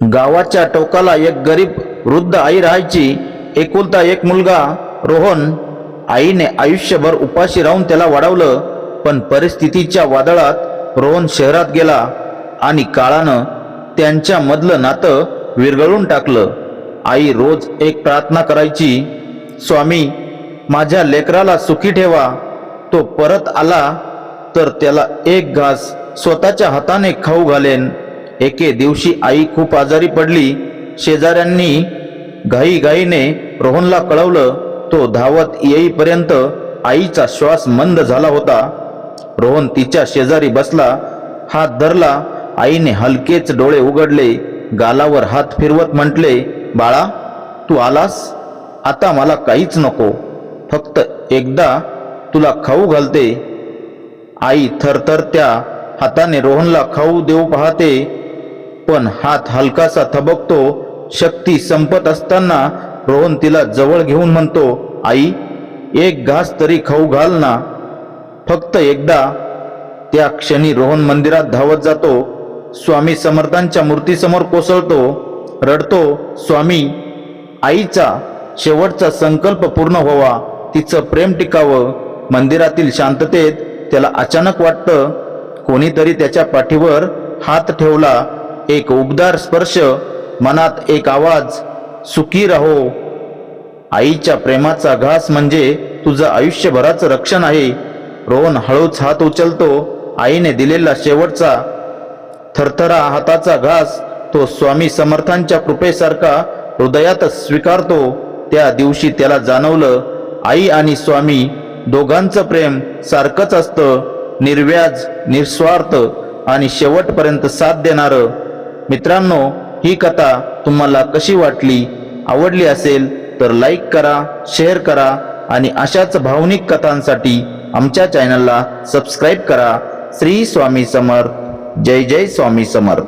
गावाच्या टोकाला एक गरीब वृद्ध आई राहायची. एकुलता एक मुलगा रोहन आईने आयुष्यभर उपाशी राहून त्याला वाढवलं. पण परिस्थितीच्या वादळात रोहन शहरात गेला आणि काळानं त्यांच्या मधलं नातं विरघळून टाकलं. आई रोज एक प्रार्थना करायची स्वामी माझ्या लेकराला सुखी ठेवा. तो परत आला तर त्याला एक घास स्वतःच्या हाताने खाऊ घालेन. एके दिवशी आई खूप आजारी पडली. शेजाऱ्यांनी घाईघाईने रोहनला कळवलं तो धावत येईपर्यंत आईचा श्वास मंद झाला होता. रोहन तिच्या शेजारी बसला हात धरला आईने हलकेच डोळे उघडले गालावर हात फिरवत म्हटले बाळा तू आलास? आता मला काहीच नको. फक्त एकदा तुला खाऊ घालते. आई थरथर त्या हाताने रोहनला खाऊ देऊ पाहते. पण हात हलकासा थबकतो शक्ती संपत असताना रोहन तिला जवळ घेऊन म्हणतो आई एक घास तरी खाऊ घाल ना. फक्त एकदा त्या क्षणी रोहन मंदिरात धावत जातो स्वामी समर्थांच्या मूर्तीसमोर कोसळतो रडतो स्वामी आईचा शेवटचा संकल्प पूर्ण व्हावा तिचं प्रेम टिकावं. मंदिरातील शांततेत त्याला अचानक वाटतं कोणीतरी त्याच्या पाठीवर हात ठेवला एक उबदार स्पर्श मनात एक आवाज सुखी राहो. आईच्या प्रेमाचा घास म्हणजे तुझं आयुष्यभराचं रक्षण आहे. रोहन हळूच हात उचलतो आईने दिलेला शेवटचा थरथरा हाताचा घास तो स्वामी समर्थांच्या कृपेसारखा हृदयात स्वीकारतो. त्या दिवशी त्याला जाणवलं आई आणि स्वामी दोघांचं प्रेम सारखंच असतं. निर्व्याज निस्वार्थ आणि शेवटपर्यंत साथ देणारं. मित्रांनो ही कथा तुम्हाला कशी वाटली आवडली असेल तर लाईक करा शेअर करा आणि अशाच भावनिक कथांसाठी आमच्या चॅनलला सबस्क्राईब करा. श्री स्वामी समर्थ. जय जय स्वामी समर्थ.